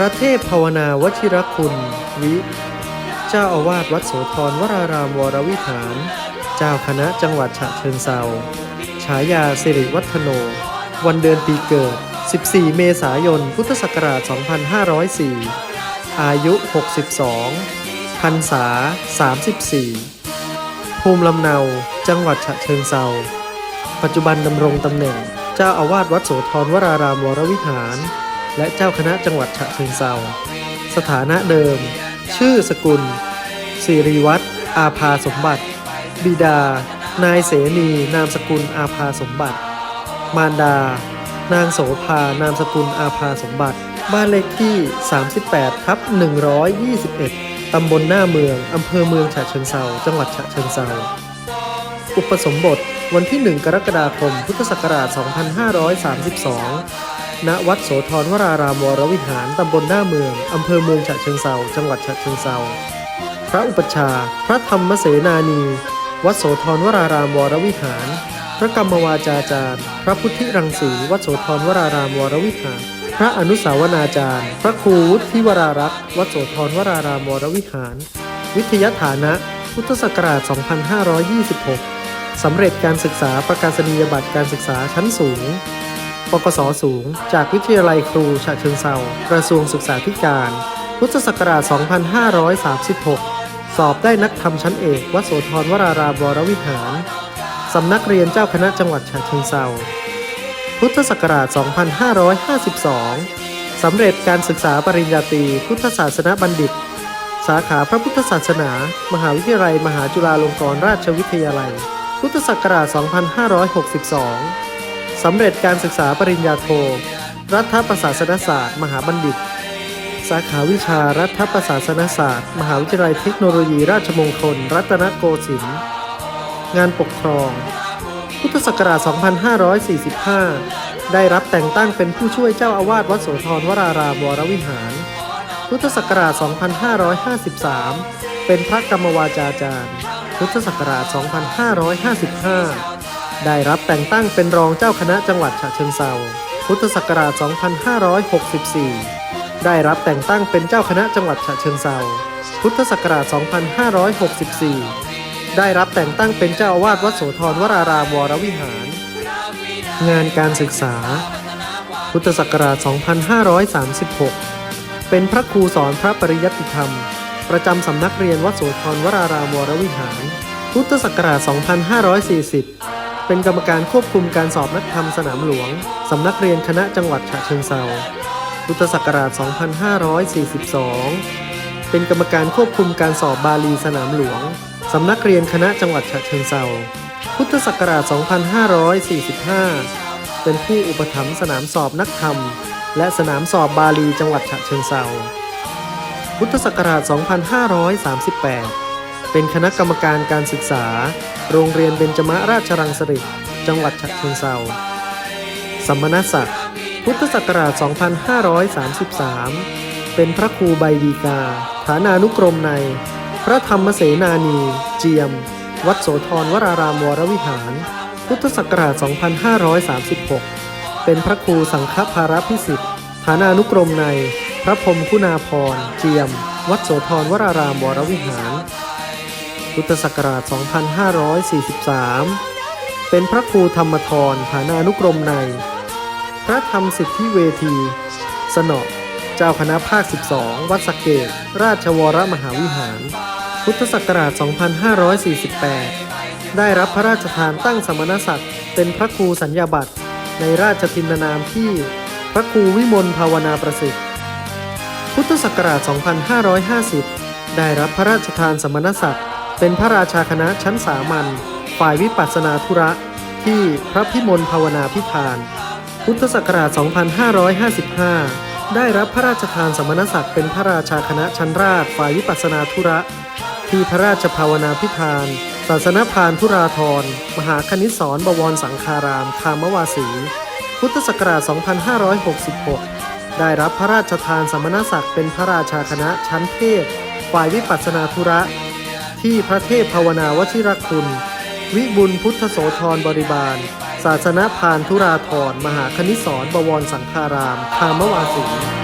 พระเทพภาวนาวชิรคุณ วิ เจ้าอาวาสวัดโสธรวรารามวรวิหาร เจ้าคณะจังหวัดฉะเชิงเซาฉายาสิริวัฒโน วันเดือนปีเกิด 14 เมษายน พุทธศักราช 2504 อายุ 62 พรรษา 34 ภูมิลำเนา จังหวัดฉะเชิงเซา ปัจจุบันดำรงตำแหน่ง เจ้าอาวาสวัดโสธรวรารามวรวิหาร และเจ้าคณะจังหวัดฉะเชิงเซาสถานะเดิม ชื่อสกุล สิริวัตรอาภาสมบัติ บิดา นายเสนี นามสกุลอาภาสมบัติ มารดา นางโสภา นามสกุลอาภาสมบัติ บ้านเลขที่ 38ทับ121 ตำบลหน้าเมือง อำเภอเมืองฉะเชิงเซาจังหวัดฉะเชิงเซาอุปสมบทวันที่ 1 กรกฎาคม พุทธศักราช 2532 ณวัดโสธรวรารามวรวิหาร ตำบลหน้าเมือง อำเภอเมืองฉะเชิงเซาจังหวัดฉะเชิงเซาพระอุปชฌาย์พระธรรมเสนานี วัดโสธรวรารามวรวิหาร พระกรรมวาจาจารย์ พระพุทธิรังสี วัดโสธรวรารามวรวิหาร พระอนุสาวนาจารย์ พระครูวุฒิวรารักษ์ วัดโสธรวรารามวรวิหาร วิทยฐานะ พุทธศักราช 2526 สำเร็จการศึกษาประกาศนียบัตรการศึกษาชั้นสูง ปกสสูง จากวิทยาลัยครูฉะเชิงเซากระทรวงศึกษาธิการ พุทธศักราช 2536 สอบได้นักธรรมชั้นเอกวัดโสธรวรารามวรวิหาร สำนักเรียนเจ้าคณะจังหวัดฉะเชิงเซาพุทธศักราช 2552 สำเร็จการศึกษาปริญญาตรีพุทธศาสนบัณฑิต สาขาพระพุทธศาสนา มหาวิทยาลัย มหาจุฬาลงกรณราชวิทยาลัย พุทธศักราช 2562 สำเร็จการศึกษาปริญญาโท รัฐประศาสนศาสตร์ มหาบัณฑิต สาขาวิชารัฐประศาสนศาสตร์ มหาวิทยาลัยเทคโนโลยีราชมงคล รัตนโกสินทร์ งานปกครอง พุทธศักราช 2545 ได้รับแต่งตั้งเป็นผู้ช่วยเจ้าอาวาสวัดโสธรวรารามวรวิหาร พุทธศักราช 2553 เป็นพระกรรมวาจาจารย์ พุทธศักราช 2555 ได้รับแต่งตั้งเป็นรองเจ้าคณะจังหวัดฉะเชิงเซาพุทธศักราช 2564 ได้รับแต่งตั้งเป็นเจ้าคณะจังหวัดฉะเชิงเซาพุทธศักราช 2564 ได้รับแต่งตั้งเป็นเจ้าอาวาสวัดโสธรวรารามวรวิหาร งานการศึกษา พุทธศักราช 2536 เป็นพระครูสอนพระปริยัติธรรม ประจำสำนักเรียนวัดโสธรวรารามวรวิหาร พุทธศักราช 2540 เป็นกรรมการควบคุมการสอบนักธรรมสนามหลวง สำนักเรียนคณะจังหวัดฉะเชิงเซาพุทธศักราช 2542 เป็นกรรมการควบคุมการสอบบาลีสนามหลวง สำนักเรียนคณะจังหวัดฉะเชิงเซาพุทธศักราช 2545 เป็นผู้อุปถัมภ์สนามสอบนักธรรม และสนามสอบบาลีจังหวัดฉะเชิงเซาพุทธศักราช 2538 เป็นคณะกรรมการการศึกษา โรงเรียนเบญจมราชรังสฤษฎ์จังหวัดฉะเชิงเซาสัมมณศักดิ์พุทธศักราช 2533 เป็นพระครูใบดีกา ฐานานุกรมใน พระธรรมเสนานี เจียม วัดโสธรวรารามวรวิหาร พุทธศักราช 2536 เป็นพระครูสังฆภารพิสิทธิ์ฐานานุกรมใน พระพรหมคุณาพร เจียม วัดโสธรวรารามวรวิหาร พุทธศักราช 2543 เป็นพระครูธรรมทรฐานานุกรมใน พระธรรมสิทธิเวที สนอเจ้าคณะภาค 12 วัดสเกต ราชวรมหาวิหาร พุทธศักราช 2548 ได้รับพระราชทานตั้งสมณศักดิ์เป็นพระครูสัญญาบัตรในราชทินนามที่พระครูวิมลภาวนาประสิทธิ์ พุทธศักราช 2550 ได้รับพระราชทานสมณศักดิ์ เป็นพระราชาคณะชั้นสามัญฝ่ายวิปัสสนาธุระ ที่พระพิมลภาวนาพิธาน พุทธศักราช 2555 ได้รับพระราชทานสมณศักดิ์เป็นพระราชาคณะชั้นราชฝ่ายวิปัสสนาธุระ ที่พระราชภาวนาพิธาน ศาสนพานธุราธร มหาคณิสรบวรสังคาราม คามวาสี พุทธศักราช 2566 ได้รับพระราชทานสมณศักดิ์เป็นพระราชาคณะชั้นเทพฝ่ายวิปัสสนาธุระ ที่พระเทพภาวนาวชิรคุณ วิบุญพุทธโสธรบริบาล ศาสนพานธุราธรมหาคณิสรบวรสังฆารามคามวาสี